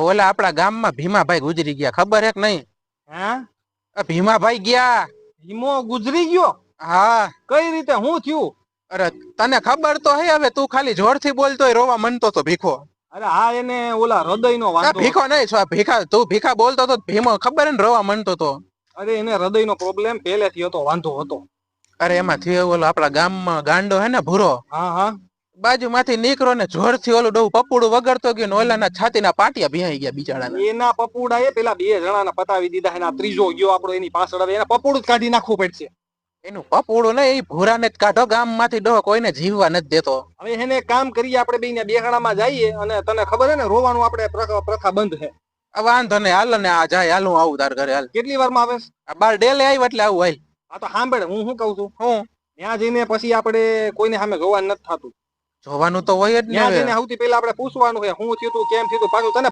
ઓલા આપણા ગામમાં ભીમાભાઈ ગુજરી ગયા ખબર હે કે નહીં? હા? ભીમાભાઈ ગયા. ભીમો ગુજરી ગયો? હા. કઈ રીતે? હું થયું? અરે તને ખબર તો હે હવે તું ખાલી જોરથી બોલતોય રોવા મનતો તો ભીખો. અરે હા એને ઓલા હૃદય નો વાંધો. ભીખો નહીં ભીખા તું ભીખા બોલતો તો ભીમો ખબર ને રોવા મનતો તો. અરે એને હૃદય નો પ્રોબ્લેમ પહેલેથી હતો વાંધો હતો. અરે એમાં થયો ઓલો આપણા ગામમાં ગાંડો હે ને ભૂરો? હા હા. બાજુમાંથી નીકળો ને જોરથી ઓલું ડોવું પપુડું વગરતો ગયો ને ઓલાના છાતીના પાટિયા ભીહાઈ ગયા બિચારાના. એના પપુડા એ પેલા બે જણાને પતાવી દીધા એના ત્રીજો ગયો આપણો એની પાછળ હવે એના પપુડું જ કાઢી નાખવું પડશે. એનું પપુડું ને એ ભૂરાને જ કાઢો ગામમાંથી ડોહો કોઈને જીવવા નથી દેતો. હવે એને કામ કરીએ આપણે બે બેહાડામાં જઈએ અને તને ખબર હે ને રોવાનું આપણે પ્રથા બંધ છે આ વાંધો નહીં હાલ ને આ જાય હાલ હું આવું તાર ઘરે હાલ. કેટલી વારમાં આવે? બાર ડેલે આવી એટલે આવું હાલ. આ તો સાંભળ હું શું કઉ છું? હું? ત્યાં જઈને પછી આપણે કોઈને સામે જોવા નથી થતું. જોવાનું તો હોય જ ને. સૌથી પહેલા આપણે પૂછવાનું છે હું થયું તું કેમ થયું તું પાછું તને